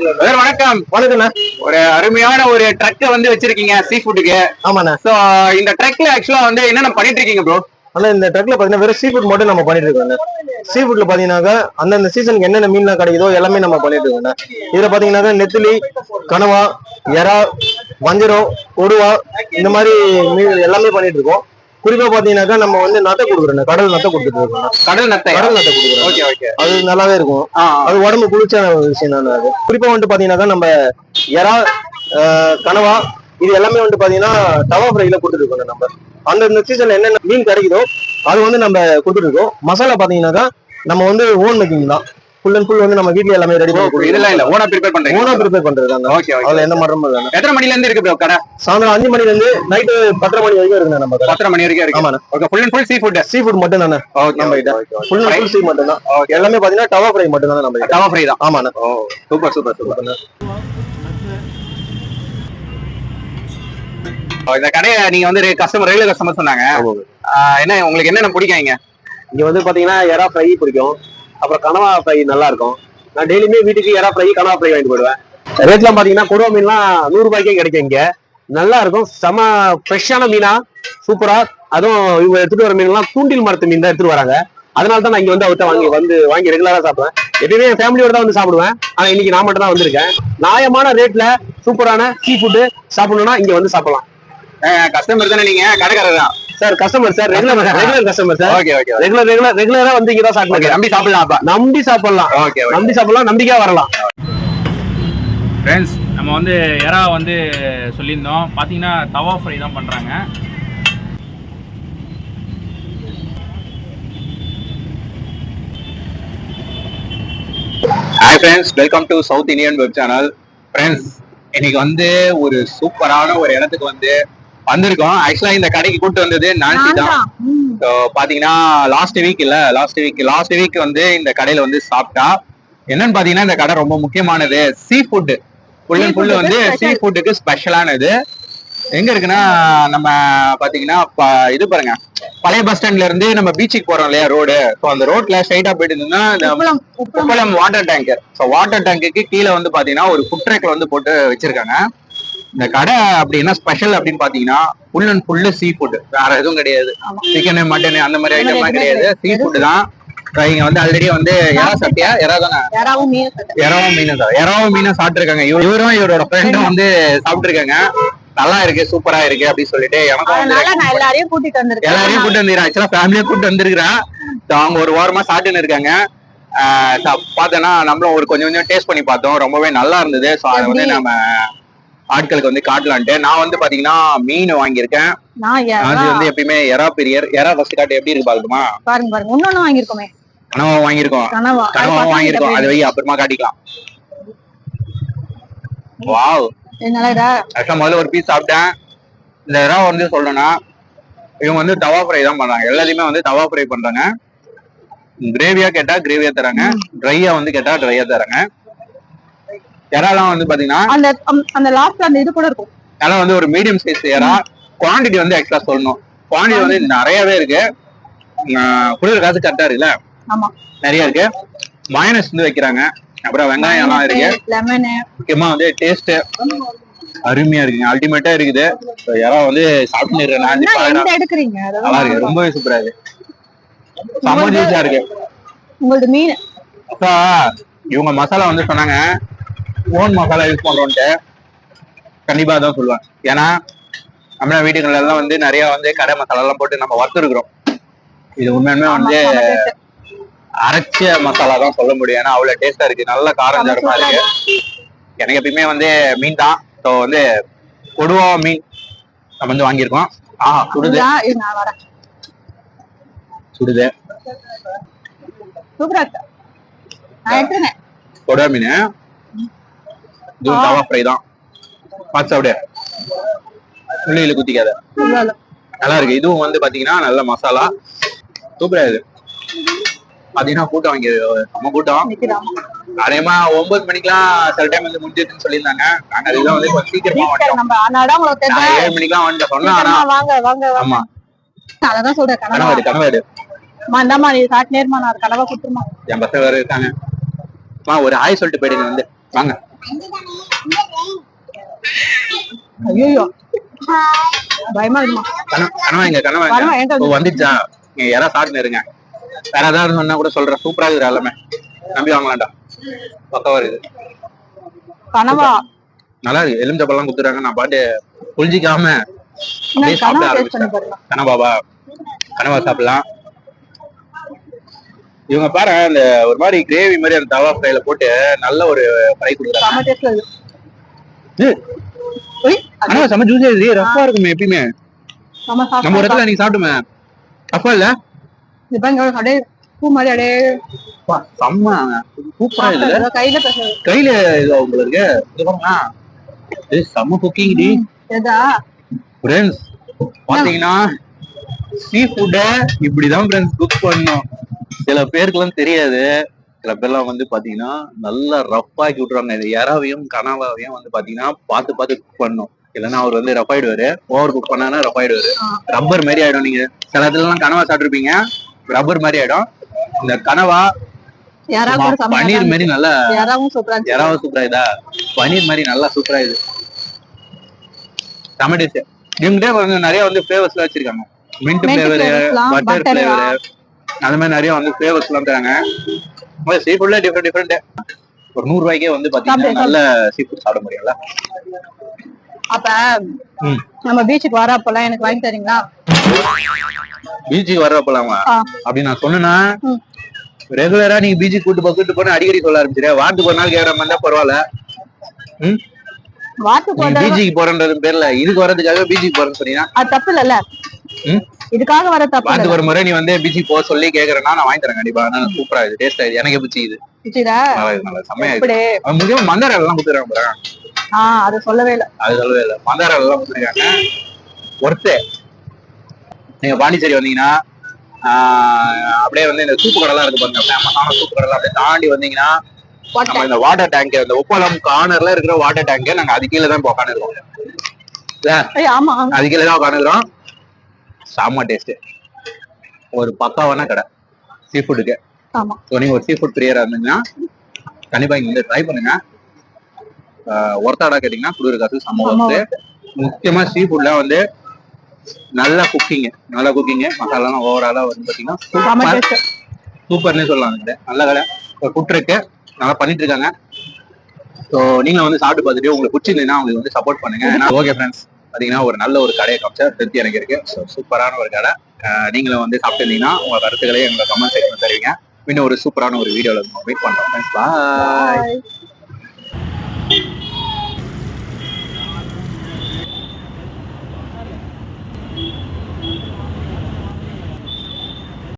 வணக்கம். வணக்கண்ணா ஒரு அருமையான ஒரு ட்ரக் வந்து வச்சிருக்கீங்க சீ ஃபுட்டுக்கு ஆமாண்ணா. சோ இந்த ட்ரக்ல ஆக்சுவலா வந்து என்னென்ன பண்ணிட்டு இருக்கீங்க ப்ரோ ஆனா இந்த ட்ரக்ல பாத்தீங்கன்னா வெறும் சீ ஃபுட் மட்டும் நம்ம பண்ணிட்டு இருக்கோம் சீ ஃபுட்ல பாத்தீங்கன்னாக்கா அந்தந்த சீசனுக்கு என்னென்ன மீன்லாம் கிடைக்குதோ எல்லாமே நம்ம பண்ணிட்டு இருக்கோம் இதுல பாத்தீங்கன்னாக்கா நெத்திலி கனவா எறா வஞ்சரம் கொடுவா இந்த மாதிரி மீன் எல்லாமே பண்ணிட்டு இருக்கோம் குறிப்பா பாத்தீங்கன்னாக்கா நம்ம வந்து நத்தை கொடுக்குறோம். கடல் நத்தை கொடுத்துட்டு இருக்கோம் கடல் நத்தை. கடல் நத்தை கொடுக்குறோம். Okay okay. அது நல்லாவே இருக்கும். அது உடம்பு குளிர்ச்சியான ஒரு விஷயம் தான் அது. குறிப்பா வந்துட்டு பாத்தீங்கன்னாக்கா நம்ம எறா கனவா இது எல்லாமே வந்துட்டு பாத்தீங்கன்னா தவா ஃப்ரைல கொடுத்துட்டு இருக்கோம் நம்ம அந்தந்த சீசன்ல என்னென்ன மீன் கிடைக்குதோ அது வந்து நம்ம கொடுத்துட்டு இருக்கோம் மசாலா பாத்தீங்கன்னாக்கா நம்ம வந்து ஓன் மேக்கிங் தான். ஃபுல் அண்ட் ஃபுல் வந்து நம்ம வீட்ல எல்லாமே ரெடி பண்ணி இதெல்லாம் இல்ல ஓனா ப்ரிப்பேர் பண்றீங்க. ஓனா ப்ரிப்பேர் பண்றது தாங்க ஓகே ஓகே அதுல எந்த மாற்றமும் இல்லை. எத்தனை மணில இருந்து இருக்கு ப்ரோ கடை? சாயந்தரம் அஞ்சு மணில இருந்து நைட்டு பத்தரை மணி வரைக்கும் இருக்குங்க நம்ம கடை. பத்தரை மணி வரைக்கும் இருக்கு. ஆமாண்ணா. Okay full and full seafood seafood மட்டும் தானே ஓகே நம்ம கிட்ட ஃபுல் அண்ட் ஃபுல் சீ மட்டும் தான் எல்லாமே பாத்தீங்கன்னா டவா ஃப்ரை மட்டும் தான் நம்ம தவா ஃப்ரை தான். ஆமாண்ணா. சூப்பர் சூப்பர் சூப்பர் இந்த கடையை நீங்க வந்து கஸ்டமர் ரெகுலர் கஸ்டமர் சொன்னாங்க. என்ன உங்களுக்கு என்னென்ன பிடிக்கும் இங்க? வந்து பாத்தீங்கன்னா எறா ஃப்ரை பிடிக்கும். அப்புறம் கனவா ஃப்ரை நல்லா இருக்கும் நான் டெய்லியுமே வீட்டுக்கு இறா ஃப்ரை கனவா ஃப்ரை வாங்கிட்டு போயிடுவேன். ரேட்லாம் பார்த்தீங்கன்னா கொடுவா மீன்லாம் நூறுரூபாய்க்கே கிடைக்கும் இங்கே. நல்லா இருக்கும் செம ஃப்ரெஷ்ஷான மீனா சூப்பரா. அதுவும் இவங்க எடுத்துட்டு வர மீன்லாம் தூண்டில் மரத்து மீன் தான் எடுத்துட்டு வராங்க. அதனால தான் நான் இங்க வந்து அவர்கிட்ட வாங்கி வந்து வாங்கி ரெகுலரா சாப்பிடுவேன். எப்பயுமே என் ஃபேமிலியோட தான் வந்து சாப்பிடுவேன். ஆனா இன்னைக்கு நான் மட்டும் தான் வந்திருக்கேன். நியாயமான ரேட்ல சூப்பரான சீ ஃபுட்டு சாப்பிடணும்னா இங்க வந்து சாப்பிடலாம். கஸ்டமர் தானே நீங்க? கடைக்காரர்? தான் sir customer sir regular regular customer sir okay okay regular regular ரெகுலரா வந்து இங்க தான் ஓகே சாப்பிடுங்க நம்பி சாப்பிடலாம் அப்ப. நம்பி சாப்பிடலாம். ஓகே நம்பி சாப்பிடலாம் நம்பிக்கையா வரலாம். ஃப்ரெண்ட்ஸ் நம்ம வந்து எறா வந்து சொல்லியிருந்தோம். பார்த்தீங்கன்னா தவா ஃப்ரை தான் பண்ணுறாங்க hi friends welcome to South Indian web channel friends இன்னைக்கு வந்து ஒரு சூப்பரான ஒரு இடத்துக்கு வந்து வந்திருக்கோம். ஆக்சுவலா இந்த கடைக்கு கூட்டு வந்தது நான்சி தான். பாத்தீங்கன்னா லாஸ்ட் வீக் இல்ல லாஸ்ட் வீக் லாஸ்ட் வீக் வந்து இந்த கடையில வந்து சாப்பிட்டா. என்னன்னு பாத்தீங்கன்னா இந்த கடை ரொம்ப முக்கியமானது. Seafood full and full வந்து சீ ஃபுட்டுக்கு ஸ்பெஷலானது எங்க இருக்குன்னா நம்ம பாத்தீங்கன்னா இது பாருங்க. பழைய பஸ் ஸ்டாண்ட்ல இருந்து நம்ம பீச்சுக்கு போறோம் இல்லையா ரோடு ஸோ அந்த ரோட்ல ஸ்ட்ரைட்டா போயிட்டு இருந்தோம்னா இந்த உப்பளம் வாட்டர் டேங்கர் ஸோ வாட்டர் டேங்குக்கு கீழே வந்து பாத்தீங்கன்னா ஒரு ஃபுட் ட்ரேக்ல வந்து போட்டு வச்சிருக்காங்க. இந்த கடை அப்படின்னா ஸ்பெஷல் அப்படின்னு பாத்தீங்கன்னா full and full seafood வேற எதுவும் கிடையாது. சிக்கனு மட்டனு அந்த மாதிரி ஐட்டம்லாம் கிடையாது. சீ ஃபுட் தான். இங்க வந்து ஆல்ரெடி வந்து எறா சாப்பிட்டியா எறா தானே. எறாவும் மீனும் தான். எறாவும் மீனும் சாப்பிட்டுருக்காங்க. இவரும் இவரோட ஃப்ரெண்டும் வந்து சாப்பிட்டுருக்காங்க. நல்லா இருக்கு சூப்பரா இருக்கு அப்படின்னு சொல்லிட்டு நான் எல்லாரையும் கூட்டிட்டு வந்திருக்கேன். எல்லாரையும் கூட்டு வந்துடுறேன் ஆக்சுவலா ஃபேமிலியா கூட்டு வந்திருக்கிறேன் அவங்க ஒரு வாரமா சாப்பிட்டுன்னு இருக்காங்க. பார்த்தோன்னா நம்மளும் ஒரு கொஞ்சம் கொஞ்சம் டேஸ்ட் பண்ணி பார்த்தோம். ரொம்பவே நல்லா இருந்தது. ஸோ அதை வந்து? நம்ம ஆட்களுக்கு வந்து காட்டலான்ட்டு. நான் வந்து பாத்தீங்கன்னா மீன் வாங்கியிருக்கேன். அது வந்து எப்பயுமே எறா பிரியர். எறா ஃபர்ஸ்ட் காட்டு எப்படி இருக்கு பாருக்குமா பாருங்க பாருங்க. இன்னொன்னு வாங்கியிருக்கோமே. கனவா வாங்கியிருக்கோம். கனவா. வாங்கியிருக்கோம். கிட்ட அது வை அப்புறமா காட்டிக்கலாம். வாவ். ஆக்சுவலா முதல்ல ஒரு பீஸ் சாப்பிட்டேன். இந்த இறா வந்து சொல்லணும்னா இவங்க வந்து தவா ஃப்ரை தான் பண்றாங்க. எல்லாத்தையுமே வந்து தவா ஃப்ரை பண்றாங்க. கிரேவியா கேட்டா கிரேவியா தராங்க. ட்ரையா வந்து கேட்டா ட்ரையா தராங்க. இறாலாம் வந்து பாத்தீங்கன்னா அந்த அந்த லாஸ்ட்ல அந்த இது கூட இருக்கும். இறா வந்து ஒரு மீடியம் சைஸ் இறா குவாண்டிட்டி வந்து எக்ஸ்ட்ரா சொல்லணும். குவாண்டிட்டி வந்து நிறையவே இருக்கு. குளிர் காசு கரெக்டா இருக்குல்ல? ஆமா. நிறைய இருக்கு. மயனஸ் வந்து வைக்கிறாங்க. அப்புறம் வெங்காயம் எல்லாம் இருக்கு. முக்கியமா வந்து டேஸ்ட் அருமையா இருக்குங்க. அல்டிமேட்டா இருக்குது. யாரோ வந்து சாப்பிட்டு நல்லா இருக்கு. ரொம்பவே சூப்பரா இருக்கு. செம்ம ஜூஸா இருக்கு. உங்களது மீன். இவங்க மசாலா வந்து சொன்னாங்க. ஓன் மசாலா யூஸ் பண்றோம்ட்டு கண்டிப்பா தான் சொல்லுவேன். ஏன்னா நம்ம வீடுகள்ல எல்லாம் வந்து நிறைய வந்து கடை மசாலா எல்லாம் போட்டு நம்ம வறுத்துருக்குறோம் இது உண்மையுமே வந்து. அரைச்ச மசாலா தான் சொல்ல முடியும். ஏன்னா அவ்வளவு டேஸ்டா இருக்கு. நல்ல காரம் ஜாரமா இருக்கு எனக்கு எப்பயுமே வந்து மீன் தான். ஸோ வந்து கொடுவா மீன் நம்ம வந்து வாங்கியிருக்கோம். ஆ சுடுது. சுடுது. சூப்பரா கொடுவா மீன். ஆ. தவா ஃப்ரை தான். பார்த்து சாப்பிடு. உள்ளியில குத்திக்காத. நல்லா இருக்கு இதுவும் வந்து பாத்தீங்கன்னா நல்ல மசாலா. சூப்பரா பாத்தீங்கன்னா கூட்டம் வாங்கி நம்ம கூட்டம். அதேமா ஒன்பது மணிக்கெல்லாம் சில டைம் வந்து முடிஞ்சிருச்சுன்னு சொல்லியிருந்தாங்க. நாங்க அதுதான் வந்து கொஞ்சம் சீக்கிரமா வந்துட்டோம். ஏழு மணிக்கெல்லாம் வந்துட்டு சொன்னேன் ஆனா சீக்கிரமா வாங்க வாங்க வாங்க. ஆமா. அததான் சொல்றேன் கனவா. கனவாடு கனவாடு. இந்தாம்மா நீ சாட் நேர்மா நான் கனவா குடுத்துருமா? என் பசங்க வேற இருக்காங்க. ஒரு ஆய் சொல்லிட்டு போயிடுங்க வந்து. வாங்க. ஐயோ பயமா இருக்குமா? கனவா கனவா இங்க கனவா இங்க. கனவா எங்க ஓ வந்துச்சா? நீங்க யாராவது சாப்பிட்டு இருங்க. வேற ஏதாவது சொன்னா கூட சொல்றேன். சூப்பரா இருக்குது எல்லாமே. நம்பி வாங்கலாம்டா. பக்கவா இருக்குது. கனவா நல்லா இருக்கு. எலுமிச்சப்பழம் குத்துறாங்க நான் பாட்டு புளிஞ்சிக்காம சாப்பிட கனவா பாருங்க. கனவாவா கனவா சாப்பிடலாம். இவங்க பாரு இந்த ஒரு மாதிரி கிரேவி மாதிரி அந்த தவா ஃப்ரைல போட்டு நல்ல ஒரு ஃப்ரை கொடுக்குறாங்க. செம டேஸ்ட்ல இருக்கு ரஃபா இருக்குமே எப்பயுமே. நம்ம ஒரு இடத்துல நீங்க சாப்பிட்டுமே. ரஃபா இல்ல? அப்படியே பூ மாதிரி அப்படியே செம்ம. சூப்பரா இல்ல? கையில கையில இது உங்களுக்கு இது பாருங்க இது செம்ம குக்கிங் டி. எதா? ஃப்ரெண்ட்ஸ் பாத்தீங்கன்னா சீ ஃபுட்டை இப்படிதான் ஃப்ரெண்ட்ஸ் குக் பண்ணணும். சில பேருக்குலாம் தெரியாது. சில பேர்லாம் வந்து பாத்தீங்கன்னா நல்லா ரஃப் ஆக்கி விட்டுருவாங்க. இது எறாவையும் கனவாவையும் வந்து பாத்தீங்கன்னா பார்த்து பார்த்து குக் பண்ணணும். இல்லைன்னா அவர் வந்து ரஃப் ஆயிடுவாரு. ஓவர் குக் பண்ணானா ரஃப் ஆயிடுவாரு ரப்பர் மாதிரி ஆயிடும் நீங்க. சில இடத்துலலாம் கனவா சாப்பிட்டுருப்பீங்க. ரப்பர் மாதிரி ஆயிடும். இந்த கனவா யாராவது பன்னீர் மாதிரி நல்லா யாராவும் சூப்பரா இதா? பன்னீர் மாதிரி நல்லா சூப்பரா இது. டொமேட்டோஸ் இவங்கிட்ட வந்து நிறைய வந்து ஃபிளேவர்ஸ்லாம் வச்சிருக்காங்க. மின்ட் ஃபிளேவர் பட்டர் ஃபிளேவர் அந்த மாதிரி நிறைய வந்து ஃபிளேவர்ஸ் எல்லாம் தராங்க. சீ ஃபுட்ல டிஃப்ரெண்ட் டிஃப்ரெண்ட் ஒரு நூறு ரூபாய்க்கே வந்து பாத்தீங்கன்னா நல்ல சீ ஃபுட் சாப்பிட முடியும்ல. அப்ப ம். நம்ம பீச்சுக்கு வரப்பெல்லாம் எனக்கு வாங்கி தரீங்களா? பீச்சுக்கு வர்றப்பலாமா ஆ. அப்படி நான் சொன்னேன்னா ம். ரெகுலரா நீங்க பீச்சுக்கு கூட்டு போ கூட்டு போன அடிக்கடி சொல்ல ஆரம்பிச்சிரு வாரத்துக்கு ஒரு நாள் கேட்கற மாதிரி இருந்தா பரவாயில்ல. ம்? பீச்சுக்கு போறன்றது பேர்ல. இதுக்கு வர்றதுக்காக பீச்சுக்கு போறேன்னு சொன்னீங்கன்னா. அது தப்பு இல்லல்ல? இதுக்காக வர தப்பு வாரத்துக்கு ஒரு முறை நீ வந்து பீச்சுக்கு போக சொல்லி கேக்குறேன்னா நான் வாங்கி தரேன் கண்டிப்பா. ஆனா சூப்பரா இது. டேஸ்ட் இது. எனக்கு பிடிச்சி இது நல்லா நல்லா செம்மையா இருக்கு. முக்கியமா மந்தார எல்லாம் பாருங்க. ஆஹ் அது சொல்லவே இல்ல. அது சொல்லவே இல்லை. மந்தார எல்லாம் கொடுத்துருக்காங்க ஒர்த்து. நீங்க பாண்டிச்சேரி வந்தீங்கன்னா அப்படியே வந்து இந்த சூப்பு கடைலாம் இருக்கு பாருங்க. ஃபேமஸான சூப்பு கடைலாம் அப்படியே தாண்டி வந்தீங்கன்னா நம்ம இந்த வாட்டர் டேங்க் இந்த உப்பளம் கார்னர்ல இருக்கிற வாட்டர் டேங்க் நாங்க அது கீழே தான் இப்போ உட்காந்துருக்கோம் அது கீழே தான் உட்காந்துக்கிறோம் செம்ம டேஸ்ட் ஒரு பக்காவான கடை. சீ ஃபுட்டுக்கு ஆமா. ஸோ நீங்க ஒரு சீ ஃபுட் பிரியரா இருந்தீங்கன்னா கண்டிப்பா இங்க வந்து ட்ரை பண்ணுங்க. ஒருத்தாடா கேட்டீங்கன்னா குளிர் காசு செம்ம ஒர்த்து. முக்கியமா சீ ஃபுட்ல வந்து நல்ல குக்கிங் நல்ல குக்கிங் மசாலாலாம் ஓவராலா வந்து பாத்தீங்கன்னா செம சூப்பர்னே சொல்லலாம் இந்த நல்ல கடை ஃபுட் இருக்கு. நல்லா பண்ணிட்டு இருக்காங்க. ஸோ நீங்க வந்து சாப்பிட்டு பார்த்துட்டு உங்களுக்கு பிடிச்சிருந்தீங்கன்னா உங்களுக்கு வந்து சப்போர்ட் பண்ணுங்க. ஏன்னா ஓகே ஃப்ரெண்ட்ஸ் பாத்தீங்கன்னா ஒரு நல்ல ஒரு கடையை காமிச்சா திருப்தி எனக்கு இருக்கு. ஸோ சூப்பரான ஒரு கடை நீங்களும் வந்து சாப்பிட்டு உங்க கருத்துக்களை எங்களை கமெண்ட் செக்ஷன் தருவீங்க. இன்னும் ஒரு சூப்பரான ஒரு வீடியோல மீட் பண்றோம். பாய் Bye.